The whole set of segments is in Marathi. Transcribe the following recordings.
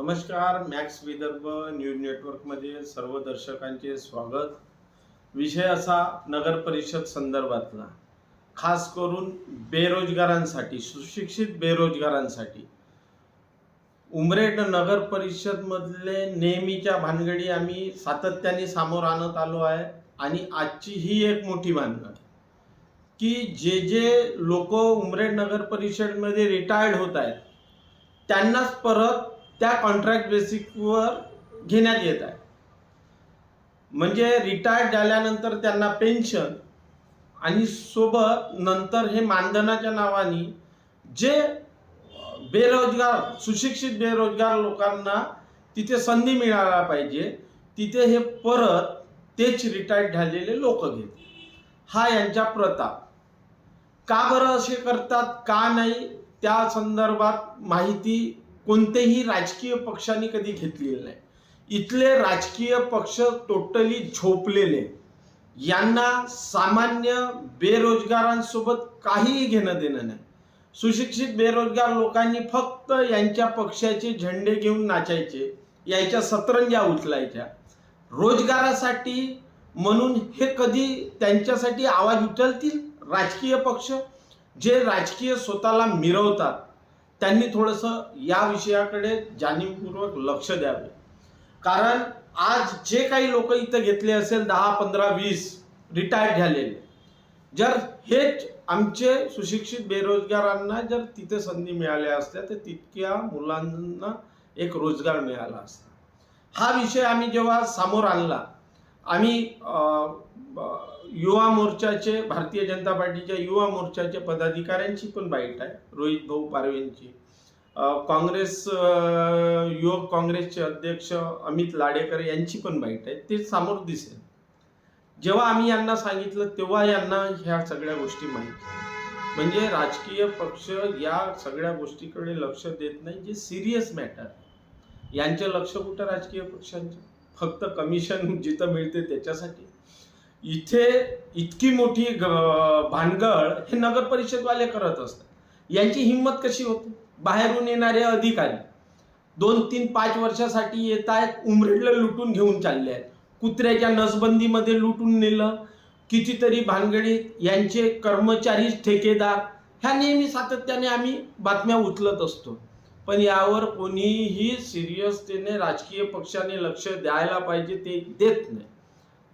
नमस्कार मॅक्स विदर्भ न्यूज नेटवर्कमध्ये सर्व दर्शकांचे स्वागत. विषय असा नगर परिषद संदर्भातला. खास करून बेरोजगारांसाठी सुशिक्षित बेरोजगारांसाठी. उमरेड नगर परिषदमधले नेहमीच्या भानगडी आम्ही सातत्याने सामोर आणत आलो आहे आणि आजची ही एक मोठी भानगड. की जे जे लोक उमरेड नगर परिषदमध्ये रिटायर्ड होत आहेत त्यांनाच परत त्या कॉन्ट्रॅक्ट बेसिकवर घेण्यात येत आहे. म्हणजे रिटायर्ड झाल्यानंतर त्यांना पेन्शन आणि सोबत नंतर हे मानधनाच्या नावाने जे बेरोजगार सुशिक्षित बेरोजगार लोकांना तिथे संधी मिळायला पाहिजे तिथे हे परत तेच रिटायर्ड झालेले लोक घेत हा यांच्या प्रताप. का बरं असे करतात का नाही त्या संदर्भात माहिती कोणतेही राजकीय पक्षाने कधी घेतलेलं नाही. इथले राजकीय पक्ष टोटली झोपलेले. यांना सामान्य बेरोजगारांसोबत काहीही घेणं देणं नाही. सुशिक्षित बेरोजगार लोकांनी फक्त यांच्या पक्षाचे झेंडे घेऊन नाचायचे यायच्या सतरंजा उचलायच्या. रोजगारासाठी म्हणून हे कधी त्यांच्यासाठी आवाज उचलतील? राजकीय पक्ष जे राजकीय स्वतःला मिरवतात. त्यांनी थोडंसं या विषयाकडे जाणीवपूर्वक लक्ष द्यावे. कारण आज जे काही लोक इथं घेतले असेल दहा पंधरा वीस रिटायर्ड झालेले. जर हेच आमचे सुशिक्षित बेरोजगारांना जर तिथे संधी मिळाल्या असत्या तर तितक्या मुलांना एक रोजगार मिळाला असता. हा विषय आम्ही जेव्हा समोर आणला आम्ही ब- युवा मोर्चाचे भारतीय जनता पार्टीच्या युवा मोर्चाचे पदाधिकाऱ्यांची पण बाईट आहे. रोहित भाऊ पारवेंची. काँग्रेस युवक काँग्रेसचे अध्यक्ष अमित लाडेकर यांची पण बाईट आहे. ते समोर दिसेल. जेव्हा आम्ही यांना सांगितलं तेव्हा यांना ह्या सगळ्या गोष्टी माहीत म्हणजे राजकीय पक्ष या सगळ्या गोष्टीकडे लक्ष देत नाही जे सिरियस मॅटर यांचे लक्ष कुठं राजकीय पक्षांचे? फक्त कमिशन जिथं मिळते त्याच्यासाठी. इथे इतकी मोठी भानगड हे नगर परिषदवाले करत असतात. यांची हिंमत कशी होते? बाहेरून येणारे अधिकारी दोन तीन पाच वर्षासाठी येत आहेत उमरेडला लुटून घेऊन चालले आहेत. कुत्र्याच्या नसबंदीमध्ये लुटून नेलं. कितीतरी भानगडीत यांचे कर्मचारी ठेकेदार ह्या नेहमी सातत्याने आम्ही बातम्या उचलत असतो. पण यावर कोणीही सिरियसतेने राजकीय पक्षाने लक्ष द्यायला पाहिजे ते देत नाही.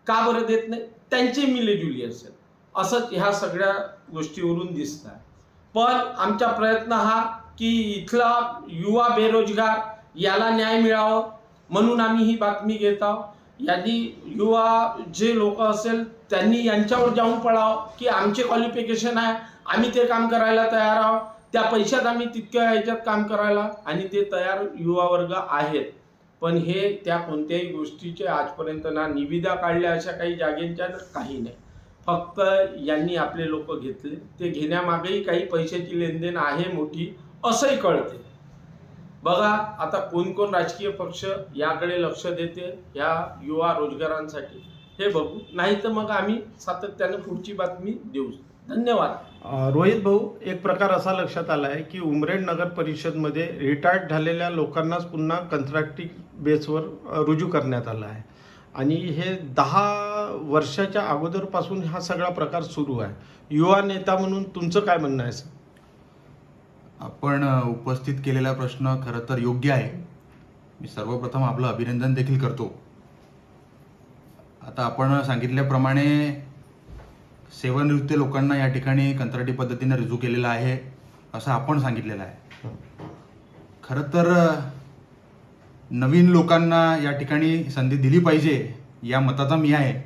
का बरं देत नाही? त्यांची मिलेजुली असेल असंच ह्या सगळ्या गोष्टीवरून दिसत आहे पण आमचा प्रयत्न हा की इथला युवा बेरोजगार याला न्याय मिळावं म्हणून आम्ही ही बातमी घेत आहोत. यांनी युवा जे लोक असेल त्यांनी यांच्यावर जाऊन पळावं की आमचे क्वालिफिकेशन आहे आम्ही ते काम करायला तयार आहोत. त्या पैशात आम्ही तितक्या ह्याच्यात काम करायला आणि ते तयार युवा वर्ग आहेत. पण हे त्या कोणत्याही गोष्टीचे आजपर्यंत ना निविदा काढल्या अशा काही जागेंच्या काही नाही. फक्त यांनी आपले लोक घेतले. ते घेण्यामागेही काही पैशाची लेनदेन आहे मोठी असंही कळते. बघा आता कोण कोण राजकीय पक्ष याकडे लक्ष देते या युवा रोजगारांसाठी. हे बघू. नाही तर मग आम्ही सातत्याने पुढची बातमी देऊ. धन्यवाद. रोहित भाऊ एक प्रकार असा लक्षात आला आहे की उमरेड नगर परिषदमध्ये रिटायर्ड झालेल्या लोकांनाच पुन्हा कंत्राटी बेसवर रुजू करण्यात आला आहे. आणि हे दहा वर्षाच्या अगोदरपासून हा सगळा प्रकार सुरू आहे. युवा नेता म्हणून तुमचं काय म्हणणं आहे सर आपण उपस्थित केलेला प्रश्न खरं तर योग्य आहे. मी सर्वप्रथम आपलं अभिनंदन देखील करतो. आता आपण सांगितल्याप्रमाणे सेवानिवृत्त लोकांना या ठिकाणी कंत्राटी पद्धतीने रुजू केलेला आहे असं आपण सांगितलेलं आहे. खरं तर नवीन लोकांना या ठिकाणी संधी दिली पाहिजे या मताचा मी आहे.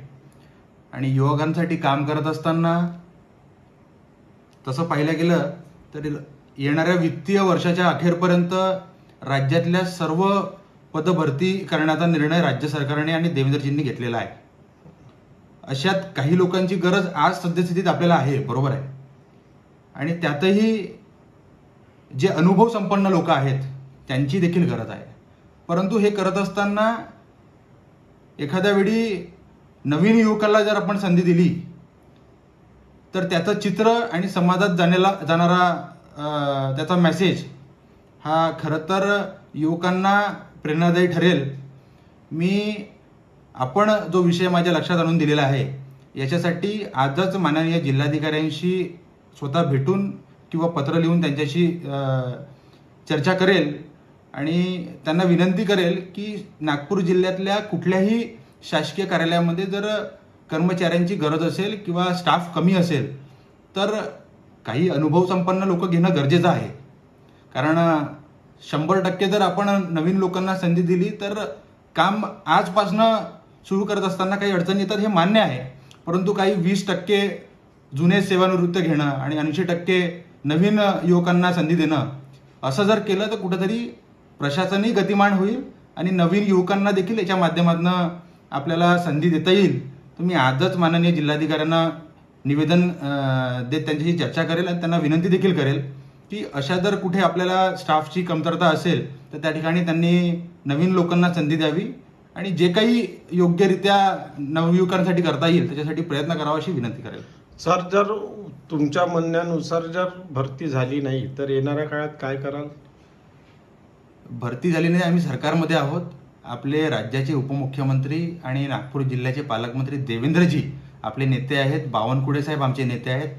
आणि युवकांसाठी काम करत असताना तसं पाहिलं गेलं तर येणाऱ्या वित्तीय वर्षाच्या अखेरपर्यंत राज्यातल्या सर्व पदभरती करण्याचा निर्णय राज्य सरकारने आणि देवेंद्रजींनी घेतलेला आहे. अशात काही लोकांची गरज आज सद्यस्थितीत आपल्याला आहे बरोबर आहे. आणि त्यातही जे अनुभव संपन्न लोक आहेत त्यांची देखील गरज आहे. परंतु हे करत असताना एखाद्या वेळी नवीन युवकाला जर आपण संधी दिली तर त्याचं चित्र आणि समाजात जाण्याला जाणारा त्याचा मेसेज हा खरं तर युवकांना प्रेरणादायी ठरेल. मी आपण जो विषय माझ्या लक्षात आणून दिलेला आहे याच्यासाठी आजच माननीय जिल्हाधिकाऱ्यांशी स्वतः भेटून किंवा पत्र लिहून त्यांच्याशी चर्चा करेल. आणि त्यांना विनंती करेल की नागपूर जिल्ह्यातल्या कुठल्याही शासकीय कार्यालयामध्ये जर कर्मचाऱ्यांची गरज असेल किंवा स्टाफ कमी असेल तर काही अनुभव संपन्न लोक घेणं गरजेचं आहे. कारण शंभर टक्के जर आपण नवीन लोकांना संधी दिली तर काम आजपासनं सुरू करत असताना काही अडचणी येतात हे मान्य आहे. परंतु काही वीस टक्के जुने सेवानिवृत्त घेणं आणि ऐंशी टक्के नवीन युवकांना संधी देणं असं जर केलं तर कुठंतरी प्रशासनही गतिमान होईल आणि नवीन युवकांना देखील याच्या माध्यमातून आपल्याला संधी देता येईल. तर मी आजच माननीय जिल्हाधिकाऱ्यांना निवेदन देत त्यांच्याशी चर्चा करेल आणि त्यांना विनंती देखील करेल की अशा जर कुठे आपल्याला स्टाफची कमतरता असेल तर त्या ठिकाणी त्यांनी नवीन लोकांना संधी द्यावी आणि जे काही योग्यरित्या नवयुवकांसाठी करता येईल त्याच्यासाठी प्रयत्न करावा अशी विनंती करेल. सर जर तुमच्या म्हणण्यानुसार जर भरती झाली नाही तर येणाऱ्या काळात काय कराल? भरती झाली नाही आम्ही सरकारमध्ये आहोत. आपले राज्याचे उपमुख्यमंत्री आणि नागपूर जिल्ह्याचे पालकमंत्री देवेंद्रजी आपले नेते आहेत. बावनकुळे साहेब आमचे नेते आहेत.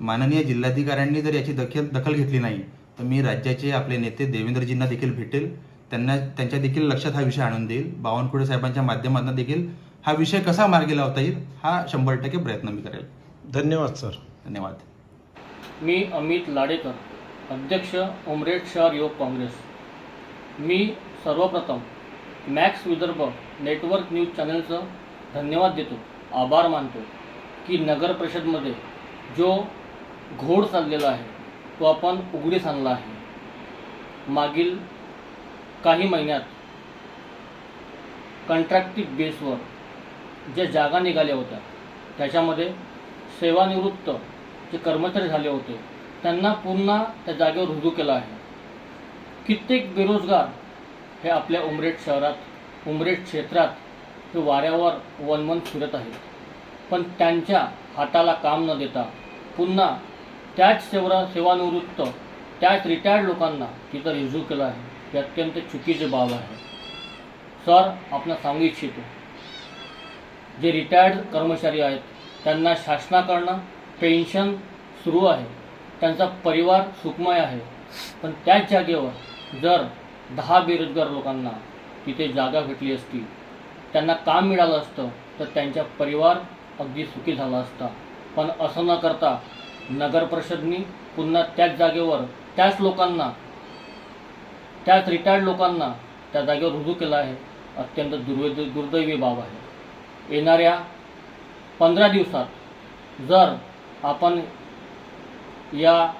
माननीय जिल्हाधिकाऱ्यांनी जर याची दखल दखल घेतली नाही तर मी राज्याचे आपले नेते देवेंद्रजींना देखील भेटेल. त्यांना त्यांच्या देखील लक्षात हा विषय आणून देईल. बावनकुळे साहेबांच्या माध्यमातून देखील हा विषय कसा मार्गी लावता येईल हा शंभर टक्के प्रयत्न मी करेल. धन्यवाद सर. धन्यवाद. मी अमित लाडेकर अध्यक्ष उमरेड शहर युवक काँग्रेस. मी सर्वप्रथम मॅक्स विदर्भ नेटवर्क न्यूज चॅनलचं धन्यवाद देतो आभार मानतो की नगर परिषदमध्ये जो घोड चाललेला आहे तो आपण उघडीस आणला आहे. मागील काही महिन्यात कॉन्ट्रॅक्टिव्ह बेसवर ज्या जागा निघाल्या होत्या त्याच्यामध्ये सेवानिवृत्त जे कर्मचारी झाले होते त्यांना पुन्हा त्या जागेवर रुजू केलं आहे. कित्येक बेरोजगार हे आपल्या उमरेड शहरात उमरेड क्षेत्रात हे वाऱ्यावर वनवन फिरत आहेत. पण त्यांच्या हाताला काम न देता पुन्हा त्याच सेवा सेवानिवृत्त त्याच रिटायर्ड लोकांना तिथं रिझू केलं आहे. हे अत्यंत चुकीची बाब आहे. सर आपण सांगू इच्छितो जे रिटायर्ड कर्मचारी आहेत त्यांना शासनाकडनं पेन्शन सुरू आहे. त्यांचा परिवार सुखमय आहे. पण त्याच जागेवर जर दहा बेरोजगार लोकांना तिथे जागा भेटली असती त्यांना काम मिळालं असतं तर त्यांचा परिवार अगदी सुखी झाला असता. पण असं न करता नगर परिषदनी पुन्हा त्याच जागेवर त्याच लोकांना त्याच रिटायर्ड लोकांना त्या जागेवर रुजू केला आहे. अत्यंत दुर्वै दुर्दैवी बाब आहे. येणाऱ्या पंधरा दिवसात जर आपण या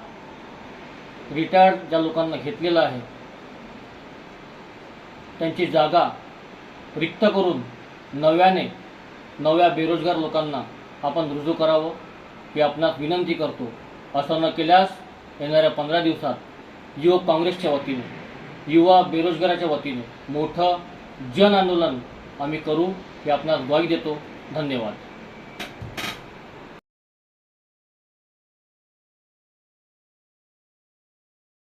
रिटायर्ड ज्या लोकांना घेतलेलं आहे त्यांची जागा रिक्त करून नव्याने नव्या बेरोजगार लोकांना आपण रुजू करावं ही आपणास विनंती करतो. असं न केल्यास येणाऱ्या पंधरा दिवसात युवक काँग्रेसच्या वतीने युवा बेरोजगाराच्या वतीने मोठं जन आंदोलन आम्ही करू हे आपणास ग्वाही देतो. धन्यवाद.